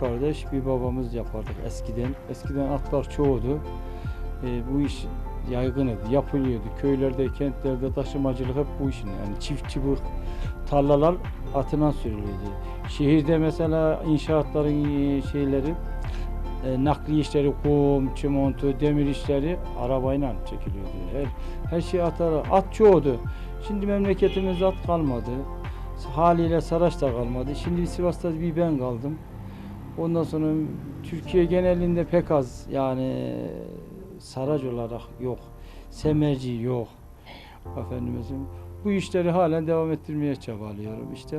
kardeş bir babamız yapardık eskiden. Eskiden atlar çoğudu. E, bu iş yaygındı, yapılıyordu. Köylerde, kentlerde taşımacılık hep bu işin. Yani çiftçi bu tarlalar atına sürülüyordu. Şehirde mesela inşaatların e, şeyleri, e, nakliye işleri, kum, çimento, demir işleri arabayla çekiliyordu. Her, her şey atara, at çoğudu. Şimdi memleketimizde at kalmadı. Haliyle Saraç da kalmadı. Şimdi Sivas'ta bir ben kaldım. Ondan sonra Türkiye genelinde pek az yani Saraç olarak yok. Semerci yok. Efendimizin bu işleri halen devam ettirmeye çabalıyorum. İşte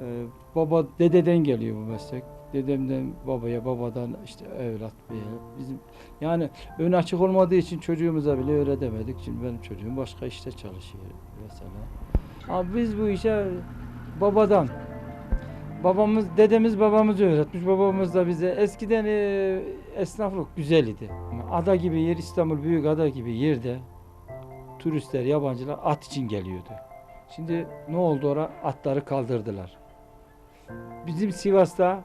e, baba dededen geliyor bu meslek. Dedemden babaya, babadan işte evlat bir bizim yani ön açık olmadığı için çocuğumuza bile öğretemedik. Şimdi benim çocuğum başka işte çalışıyor mesela. Ama biz bu işe babadan babamız dedemiz babamız öğretmiş. Babamız da bize eskiden e, esnaflık güzel idi. Ada gibi yer İstanbul büyük ada gibi yerde turistler, yabancılar at için geliyordu. Şimdi ne oldu ora? Atları kaldırdılar. Bizim Sivas'ta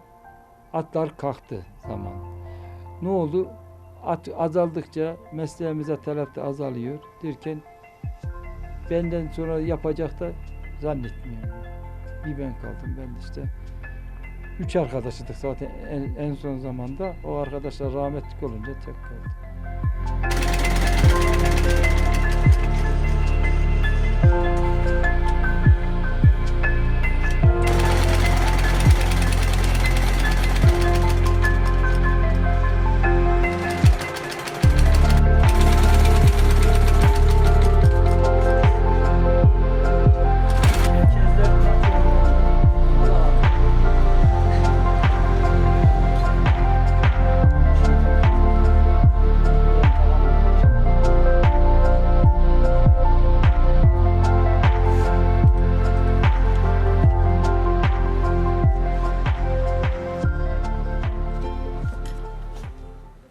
atlar kalktı zaman. Ne oldu? At azaldıkça mesleğimize talep de azalıyor derken benden sonra yapacak da zannetmiyorum. Bir ben kaldım. Ben işte üç arkadaşıydık zaten en, en son zamanda. O arkadaşlar rahmetlik olunca tek kaldım.